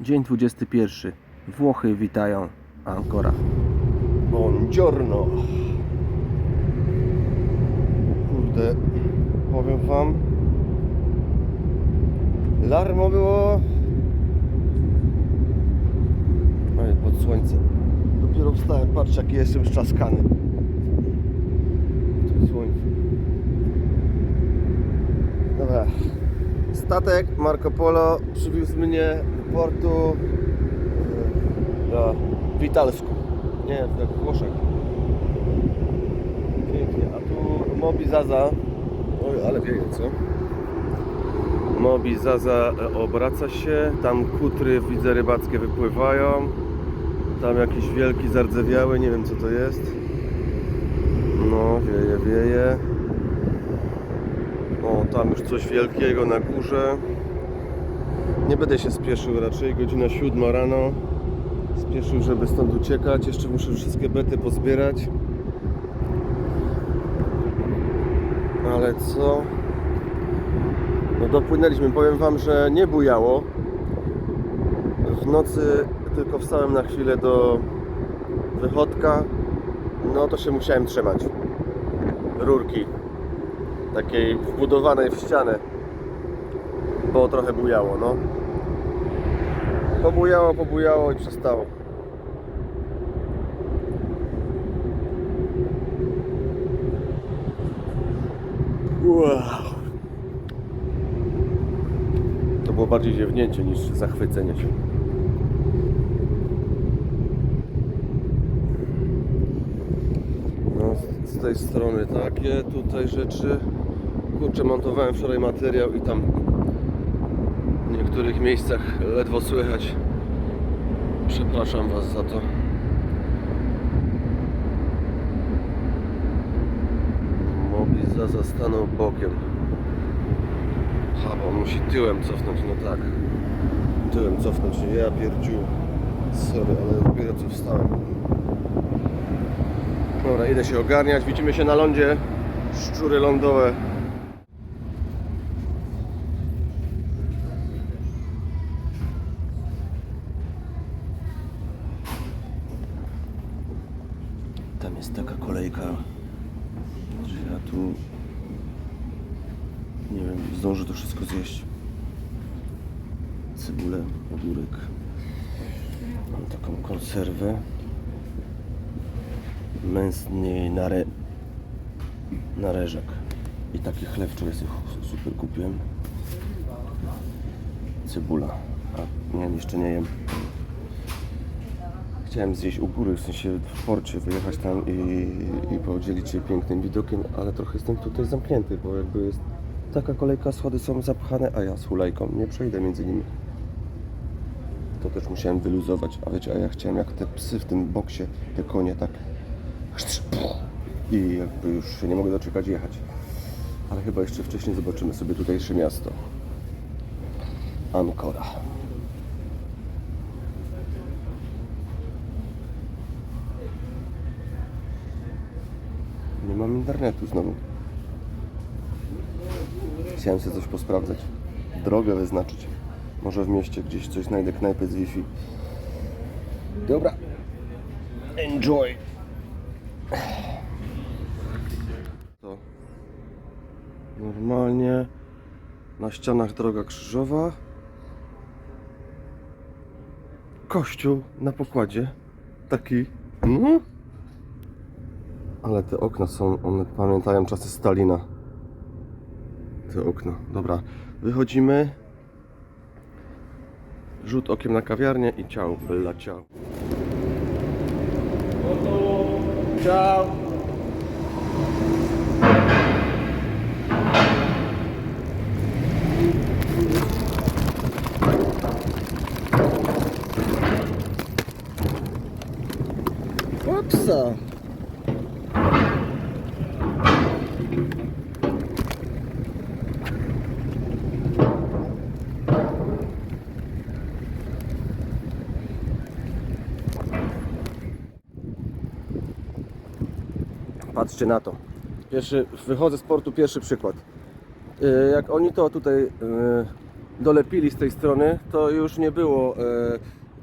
Dzień 21. Włochy witają Ancora. Buongiorno. Kurde, powiem wam. Larmo było. Oj, pod słońce. Dopiero wstałem, patrz jaki jestem szczaskany. Jest słońce. Dobra. Statek Marco Polo przywiózł mnie do portu e, do Witalsku. Nie, we Włoszech. Pięknie. A tu Mobi Zaza. Oj, ale wieje, co? Mobi Zaza e, obraca się. Tam kutry widzę rybackie wypływają. Tam jakiś wielki zardzewiały, nie wiem co to jest. No, wieje, wieje. O, tam już coś wielkiego na górze. Nie będę się spieszył raczej, godzina siódma rano. Spieszył, żeby stąd uciekać. Jeszcze muszę wszystkie bety pozbierać. Ale co? No dopłynęliśmy. Powiem Wam, że nie bujało. W nocy tylko wstałem na chwilę do wychodka. No to się musiałem trzymać. Rurki. Takiej wbudowanej w ścianę. Bo trochę bujało, no. Pobujało, pobujało i przestało. Wow. To było bardziej ziewnięcie niż zachwycenie się. No, z- tej strony takie tutaj rzeczy. Kurczę, montowałem wczoraj materiał i tam w niektórych miejscach ledwo słychać. Przepraszam Was za to. Mobiliza zastanął bokiem. Ha, bo musi tyłem cofnąć, no tak. Tyłem cofnąć, nie ja pierdziu. Sorry, ale dopiero co wstałem. Dobra, idę się ogarniać. Widzimy się na lądzie. Szczury lądowe. Tam jest taka kolejka, że ja tu nie wiem, zdążę to wszystko zjeść. Cebulę, ogórek. Mam taką konserwę. Męsny nare... nareżek. I taki chleb wczoraj sobie super kupiłem. Cebula. A nie, jeszcze nie jem. Chciałem zjeść u góry, w sensie w porcie, wyjechać tam i, i podzielić się pięknym widokiem, ale trochę jestem tutaj zamknięty, bo jakby jest taka kolejka, schody są zapchane, a ja z hulajką nie przejdę między nimi. To też musiałem wyluzować, a wiecie, a ja chciałem jak te psy w tym boksie, te konie tak i jakby już się nie mogę doczekać jechać. Ale chyba jeszcze wcześniej zobaczymy sobie tutejsze miasto. Ancora. Nie mam internetu znowu. Chciałem sobie coś posprawdzać. Drogę wyznaczyć. Może w mieście gdzieś coś znajdę, knajpę z Wi-Fi. Dobra. Enjoy. To normalnie na ścianach droga krzyżowa. Kościół na pokładzie. Taki. No. Ale te okna są, one pamiętają czasy Stalina. Te okna. Dobra, wychodzimy. Rzut okiem na kawiarnię i ciao, byla ciao. Ciao. Opsa. Patrzcie na to. Pierwszy, wychodzę z portu, pierwszy przykład. Yy, Jak oni to tutaj yy, dolepili z tej strony, to już nie było e,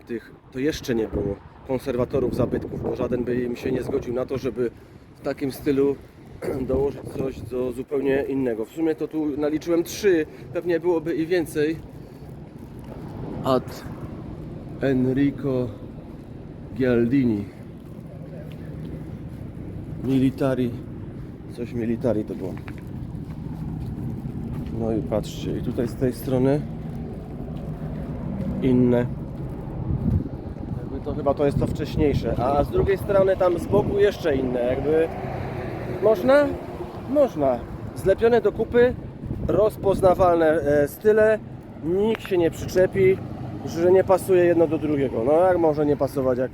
tych, to jeszcze nie było konserwatorów zabytków, bo żaden by im się nie zgodził na to, żeby w takim stylu dołożyć coś do zupełnie innego. W sumie to tu naliczyłem trzy, pewnie byłoby i więcej. Ad Enrico Gialdini. Militari. Coś militari to było. No i patrzcie, i tutaj z tej strony inne. Chyba to jest to wcześniejsze, a z drugiej strony tam z boku jeszcze inne, jakby można? Można. Zlepione do kupy, rozpoznawalne e, style, nikt się nie przyczepi, że nie pasuje jedno do drugiego. No jak może nie pasować, jak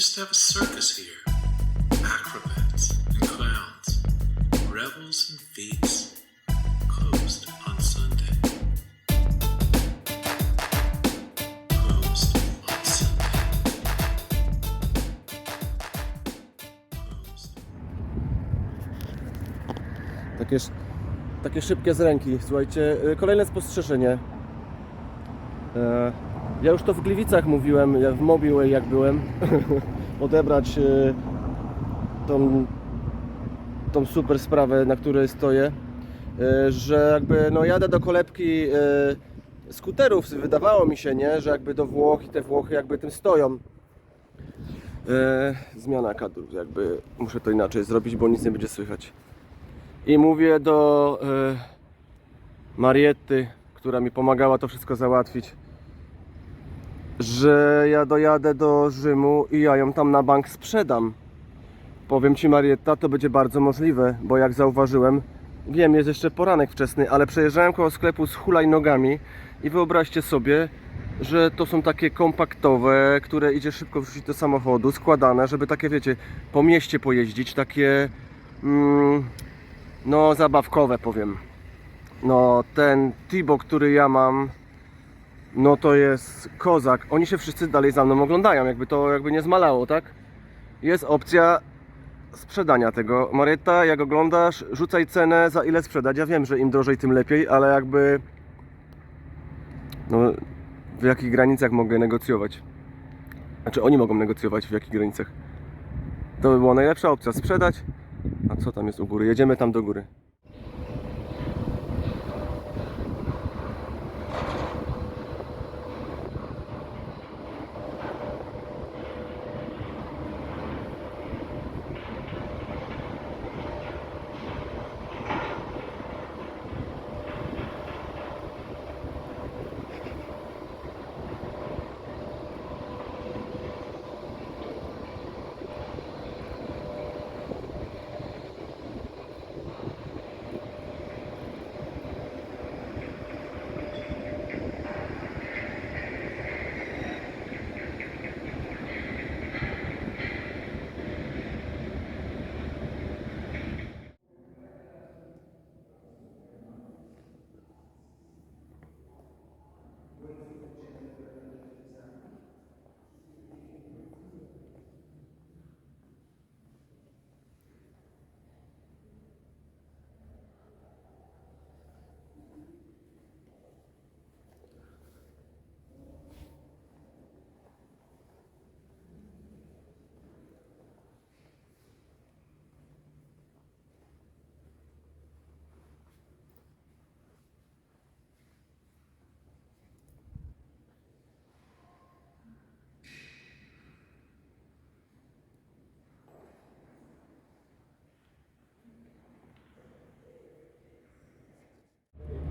used to have a circus here, acrobats and clowns, revels and feats, closed on Sunday. Closed on Sunday. Closed. Takie, takie szybkie z ręki. Słuchajcie, y, kolejne spostrzeżenie. E, Ja już to w Gliwicach mówiłem, w Mobilway jak byłem, odebrać y, tą, tą super sprawę, na której stoję, y, że jakby no jadę do kolebki y, skuterów, wydawało mi się, nie, że jakby do Włoch i te Włochy jakby tym stoją. E, Zmiana kadru, jakby muszę to inaczej zrobić, bo nic nie będzie słychać. I mówię do e, Marietty, która mi pomagała to wszystko załatwić, że ja dojadę do Rzymu i ja ją tam na bank sprzedam. Powiem Ci Marietta, to będzie bardzo możliwe, bo jak zauważyłem, wiem, jest jeszcze poranek wczesny, ale przejeżdżałem koło sklepu z hulajnogami i wyobraźcie sobie, że to są takie kompaktowe, które idzie szybko wrzucić do samochodu, składane, żeby takie, wiecie, po mieście pojeździć, takie... Mm, no zabawkowe powiem. No ten Tibo, który ja mam, no to jest kozak. Oni się wszyscy dalej za mną oglądają, jakby to jakby nie zmalało, tak? Jest opcja sprzedania tego. Marietta, jak oglądasz, rzucaj cenę za ile sprzedać. Ja wiem, że im drożej, tym lepiej, ale jakby no w jakich granicach mogę negocjować? Znaczy oni mogą negocjować w jakich granicach? To by była najlepsza opcja. Sprzedać, a co tam jest u góry? Jedziemy tam do góry.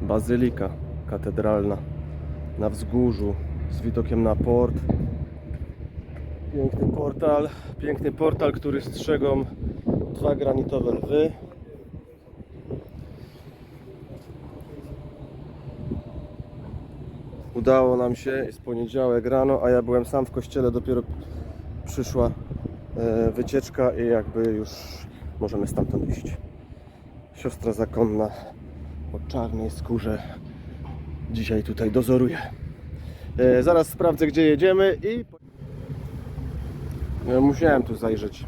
Bazylika katedralna na wzgórzu z widokiem na port. Piękny portal, piękny portal, który strzegą dwa granitowe lwy. Udało nam się, jest poniedziałek rano, a ja byłem sam w kościele, dopiero przyszła e, wycieczka i jakby już możemy stamtąd iść. Siostra zakonna o czarnej skórze dzisiaj tutaj dozoruje. E, zaraz sprawdzę gdzie jedziemy i ja musiałem tu zajrzeć.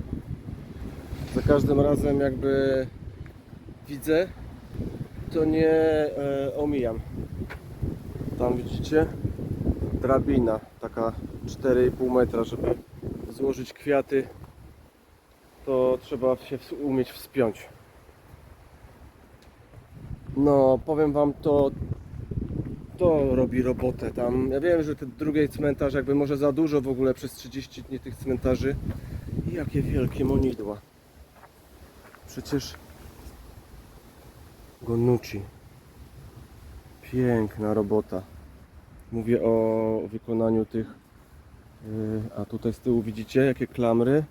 Za każdym razem jakby widzę, to nie e, omijam. Tam widzicie drabina, taka 4,5 metra, żeby złożyć kwiaty, to trzeba się umieć wspiąć. No, powiem wam, to to robi robotę tam. Ja wiem, że te drugie cmentarze jakby może za dużo w ogóle przez 30 dni tych cmentarzy. I jakie wielkie monidła. Przecież Gonucci. Piękna robota. Mówię o wykonaniu tych. yy, A tutaj z tyłu widzicie jakie klamry.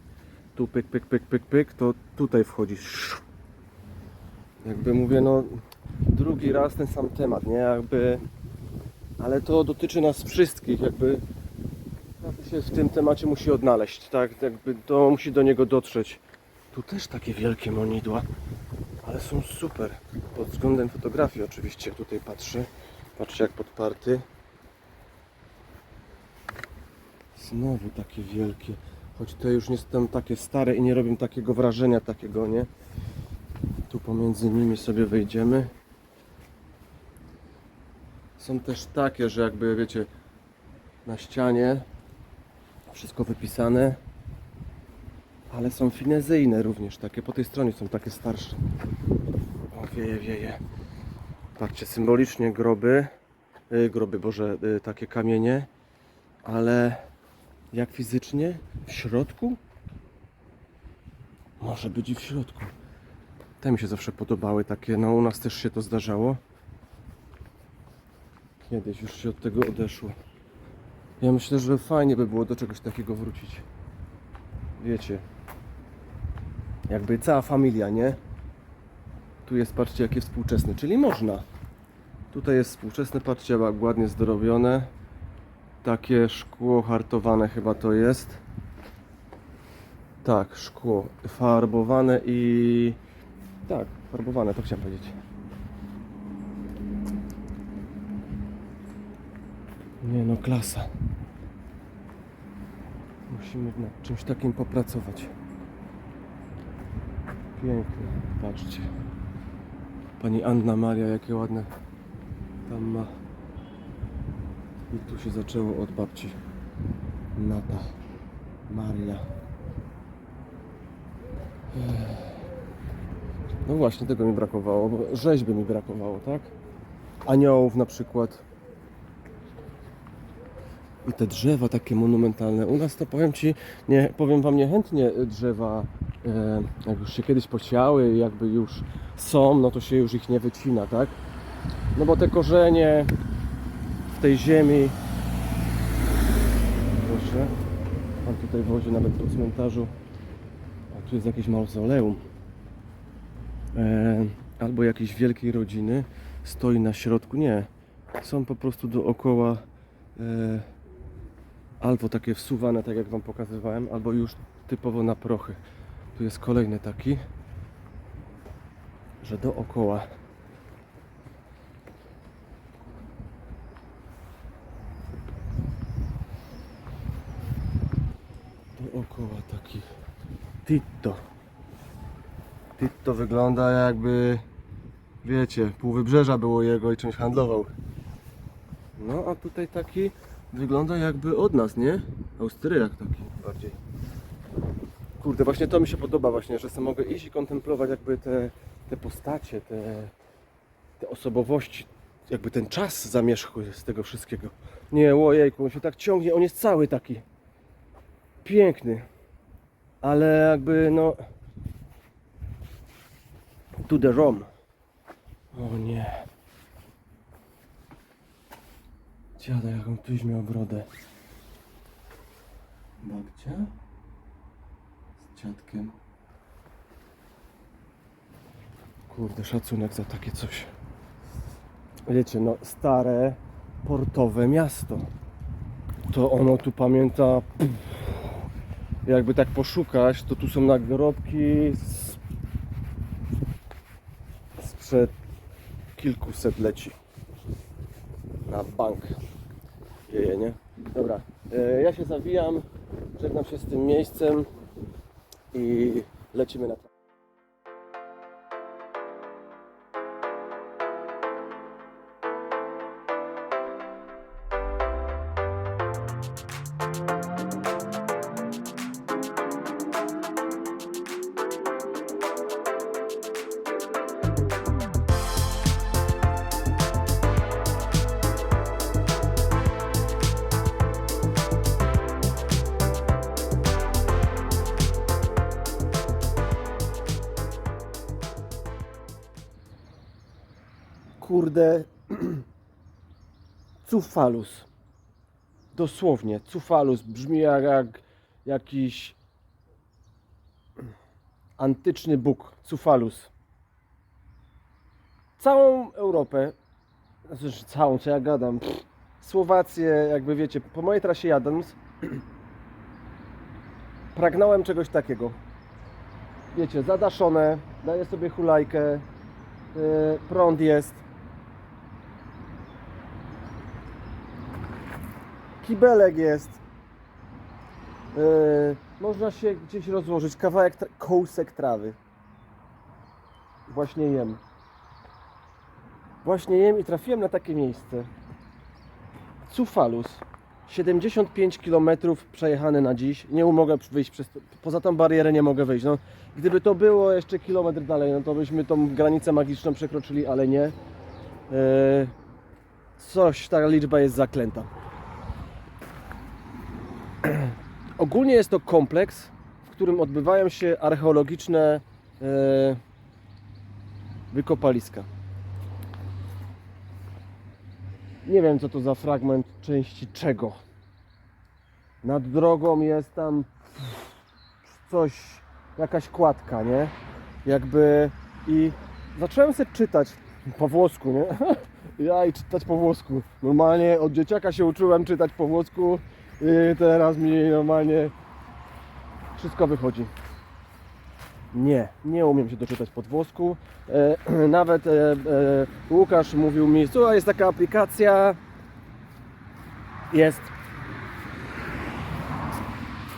Tu pyk, pyk, pyk, pyk, pyk. To tutaj wchodzi. Jakby mówię, no drugi raz ten sam temat, nie? Jakby. Ale to dotyczy nas wszystkich, jakby. Każdy się w tym temacie musi odnaleźć, tak? Jakby to musi do niego dotrzeć. Tu też takie wielkie monidła, ale są super. Pod względem fotografii oczywiście, tutaj patrzę. Patrzcie jak podparty. Znowu takie wielkie. Choć te już nie są takie stare i nie robią takiego wrażenia takiego, nie? Tu pomiędzy nimi sobie wejdziemy. Są też takie, że jakby wiecie, na ścianie wszystko wypisane, ale są finezyjne również, takie po tej stronie są takie starsze. O, wieje, wieje. Patrzcie, symbolicznie groby, y, groby, boże, y, takie kamienie, ale jak fizycznie? W środku? Może być i w środku. Te mi się zawsze podobały takie, no u nas też się to zdarzało. Kiedyś już się od tego odeszło. Ja myślę, że fajnie by było do czegoś takiego wrócić. Wiecie, jakby cała familia, nie? Tu jest, patrzcie, jakie współczesne, czyli można. Tutaj jest współczesne, patrzcie, jak ładnie zdrowione. Takie szkło hartowane chyba to jest. Tak, szkło farbowane i... Tak, farbowane, to chciałem powiedzieć. Nie no, klasa. Musimy nad czymś takim popracować. Piękne, patrzcie. Pani Anna Maria, jakie ładne tam ma. I tu się zaczęło od babci. Nata Maria. No właśnie, tego mi brakowało, rzeźby mi brakowało, tak? Aniołów na przykład. I te drzewa takie monumentalne. U nas to powiem Ci, nie, powiem Wam niechętnie drzewa, e, jak już się kiedyś posiały, jakby już są, no to się już ich nie wycina, tak? No bo te korzenie w tej ziemi. Proszę. Pan tutaj wozi nawet po cmentarzu. A tu jest jakieś mauzoleum. E, albo jakiejś wielkiej rodziny stoi na środku. Nie. Są po prostu dookoła e, albo takie wsuwane, tak jak Wam pokazywałem, albo już typowo na prochy. Tu jest kolejny taki, że dookoła. Dookoła taki Tito. Tito wygląda jakby, wiecie, pół wybrzeża było jego i czymś handlował. No a tutaj taki wygląda jakby od nas, nie? Austriak taki bardziej. Kurde, właśnie to mi się podoba właśnie, że sobie mogę iść i kontemplować jakby te, te postacie, te, te osobowości, jakby ten czas zamierzchły z tego wszystkiego. Nie, ojejku, on się tak ciągnie, on jest cały taki piękny, ale jakby no to the Rom. O nie. Dziada, jaką tyś miał brodę. Babcia? Z dziadkiem. Kurde, szacunek za takie coś. Wiecie, no stare portowe miasto. To ono tu pamięta jakby tak poszukać, to tu są nagrobki z... sprzed kilkuset leci. Na bank. Jeje, nie? Dobra, e, ja się zawijam, żegnam się z tym miejscem i lecimy na kurde cufalus. Dosłownie, cufalus brzmi jak, jak jakiś antyczny bóg, cufalus. Całą Europę, znaczy całą, co ja gadam, pff, Słowację, jakby wiecie, po mojej trasie jadąc, pragnąłem czegoś takiego. Wiecie, zadaszone, daję sobie hulajkę, yy, prąd jest, kibelek jest. Yy, można się gdzieś rozłożyć. Kawałek, tra- kołsek trawy. Właśnie jem. Właśnie jem i trafiłem na takie miejsce. Cufalus. 75 km przejechane na dziś. Nie mogę wyjść przez. Poza tą barierę nie mogę wyjść. No, gdyby to było jeszcze kilometr dalej, no to byśmy tą granicę magiczną przekroczyli, ale nie. Yy, coś, ta liczba jest zaklęta. Ogólnie jest to kompleks, w którym odbywają się archeologiczne e, wykopaliska. Nie wiem, co to za fragment części czego. Nad drogą jest tam coś, jakaś kładka, nie? Jakby i zacząłem sobie czytać po włosku, nie? Ja i czytać po włosku. Normalnie od dzieciaka się uczyłem czytać po włosku i teraz mi normalnie wszystko wychodzi. Nie, nie umiem się doczytać po włosku. E, nawet e, e, Łukasz mówił mi, słuchaj, jest taka aplikacja. Jest.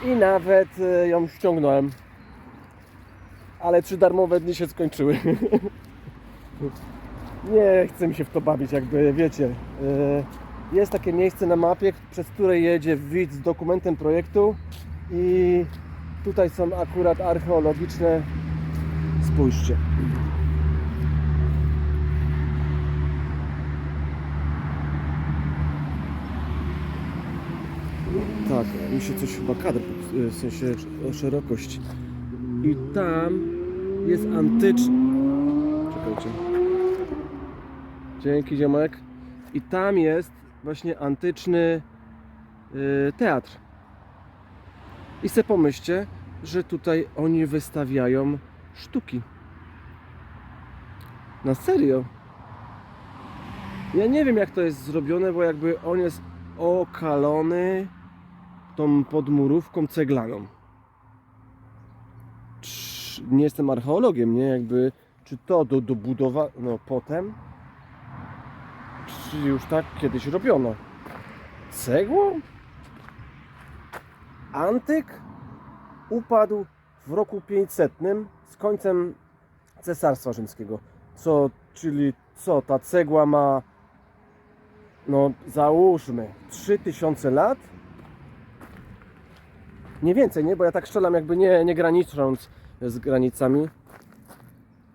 I nawet e, ją ściągnąłem. Ale trzy darmowe dni się skończyły. nie chcę mi się w to bawić, jakby wiecie. E, jest takie miejsce na mapie, przez które jedzie widz z dokumentem projektu i tutaj są akurat archeologiczne. Spójrzcie. Tak, mi się coś chyba kadr, w sensie szerokość. I tam jest antyczny. Czekajcie. Dzięki ziomek. I tam jest właśnie antyczny y, teatr. I se pomyślcie, że tutaj oni wystawiają sztuki. Na serio. Ja nie wiem jak to jest zrobione, bo jakby on jest okalony tą podmurówką ceglaną. Nie jestem archeologiem, nie? Jakby, czy to do, dobudowa... No potem? Już tak kiedyś robiono? Cegłą? Antyk upadł w roku 500 z końcem Cesarstwa Rzymskiego. Co, czyli co, ta cegła ma, no załóżmy, 3000 lat? Nie więcej, nie? Bo ja tak strzelam jakby nie, nie granicząc z granicami.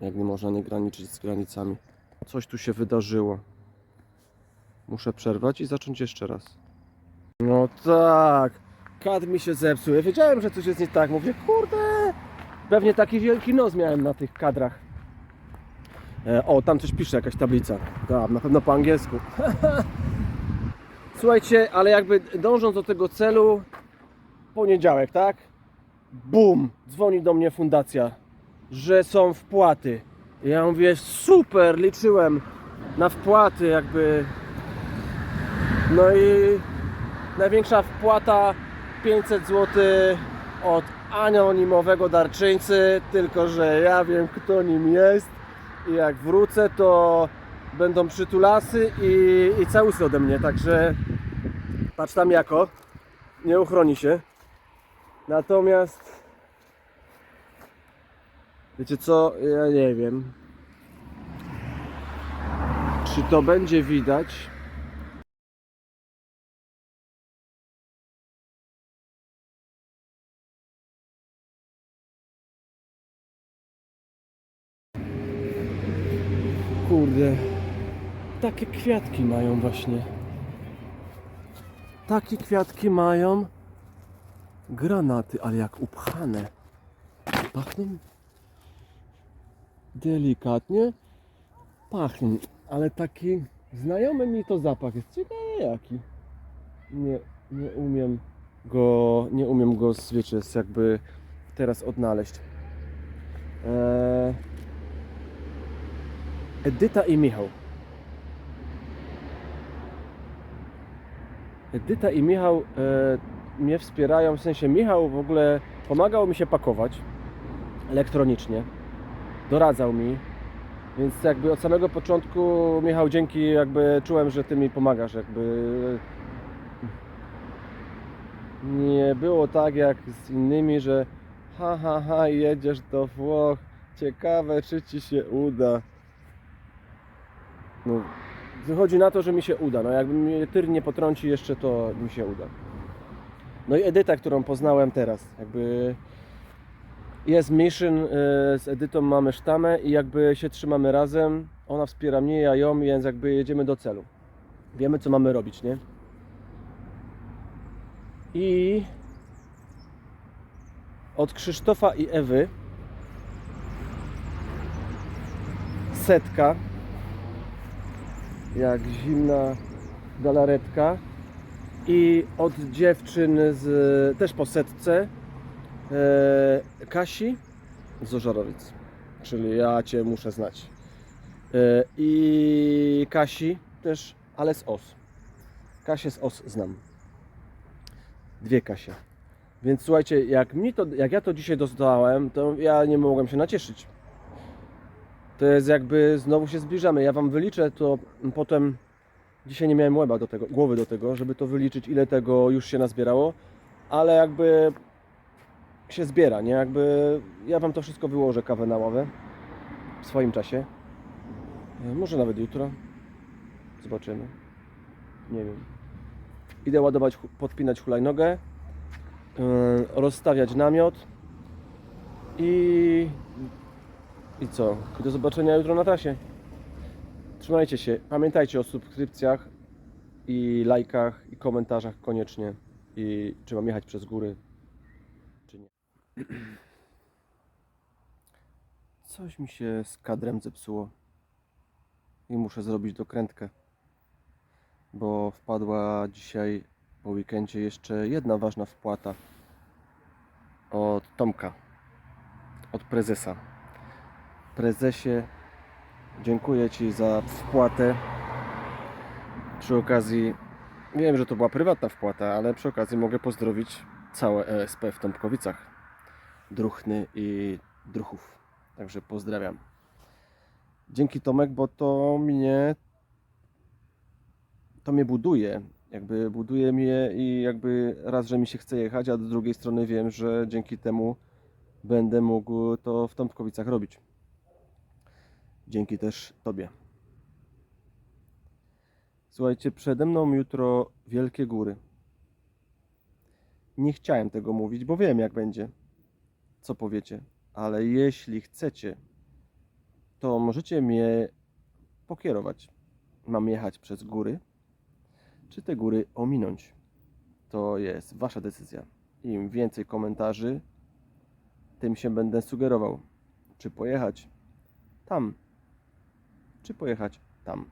Jak nie można nie graniczyć z granicami. Coś tu się wydarzyło. Muszę przerwać i zacząć jeszcze raz. No tak. Kad mi się zepsuł. Ja wiedziałem, że coś jest nie tak. Mówię, kurde. Pewnie taki wielki nos miałem na tych kadrach. E, o, tam coś pisze, jakaś tablica. Tak, na pewno po angielsku. Słuchajcie, ale jakby dążąc do tego celu, poniedziałek, tak? Bum! Dzwoni do mnie fundacja, że są wpłaty. Ja mówię, super, liczyłem na wpłaty, jakby. No i największa wpłata 500 zł od anonimowego darczyńcy, tylko że ja wiem kto nim jest i jak wrócę to będą przytulasy i, i całusy ode mnie, także patrz tam jako, nie uchroni się. Natomiast wiecie co, ja nie wiem, czy to będzie widać. Kurde, takie kwiatki mają właśnie. Takie kwiatki mają granaty, ale jak upchane. Pachną delikatnie. Pachną, ale taki znajomy mi to zapach jest. Ciekawe jaki. Nie, nie umiem go, nie umiem go, wiecie, jakby teraz odnaleźć. Eee, Edyta i Michał. Edyta i Michał e, mnie wspierają, w sensie Michał w ogóle pomagał mi się pakować elektronicznie, doradzał mi, więc jakby od samego początku Michał dzięki jakby czułem, że Ty mi pomagasz, jakby nie było tak jak z innymi, że ha ha ha jedziesz do Włoch, ciekawe czy Ci się uda. No, wychodzi na to, że mi się uda. No, jakby mnie tyr nie potrąci jeszcze, to mi się uda. No i Edyta, którą poznałem teraz, jakby jest mission, y, z Edytą mamy sztamę i jakby się trzymamy razem. Ona wspiera mnie, ja ją, więc jakby jedziemy do celu. Wiemy, co mamy robić, nie? I od Krzysztofa i Ewy setka jak zimna galaretka. I od dziewczyn z, też po setce e, Kasi z Ożarowic, czyli ja Cię muszę znać. E, i Kasi też, ale z OS. Kasię z OS znam. Dwie Kasie. Więc słuchajcie, jak, mi to, jak ja to dzisiaj dostałem, to ja nie mogłem się nacieszyć to jest jakby znowu się zbliżamy. Ja Wam wyliczę to potem. Dzisiaj nie miałem łeba do tego, głowy do tego, żeby to wyliczyć, ile tego już się nazbierało, ale jakby się zbiera, nie? Jakby ja Wam to wszystko wyłożę kawę na ławę w swoim czasie. E, Może nawet jutro. Zobaczymy. Nie wiem. Idę ładować, podpinać hulajnogę, yy, rozstawiać namiot i i co? I do zobaczenia jutro na trasie. Trzymajcie się. Pamiętajcie o subskrypcjach i lajkach i komentarzach koniecznie. I czy mam jechać przez góry, czy nie. Coś mi się z kadrem zepsuło. I muszę zrobić dokrętkę. Bo wpadła dzisiaj po weekendzie jeszcze jedna ważna wpłata od Tomka, od prezesa prezesie, dziękuję Ci za wpłatę. Przy okazji, wiem, że to była prywatna wpłata, ale przy okazji mogę pozdrowić całe ESP w Tomkowicach, Druchny i Druchów. Także pozdrawiam. Dzięki Tomek, bo to mnie to mnie buduje. Jakby buduje mnie i jakby raz, że mi się chce jechać, a z drugiej strony wiem, że dzięki temu będę mógł to w Tomkowicach robić. Dzięki też Tobie. Słuchajcie, przede mną jutro wielkie góry. Nie chciałem tego mówić, bo wiem jak będzie. Co powiecie. Ale jeśli chcecie, to możecie mnie pokierować. Mam jechać przez góry, czy te góry ominąć. To jest Wasza decyzja. Im więcej komentarzy, tym się będę sugerował, czy pojechać tam, czy pojechać tam.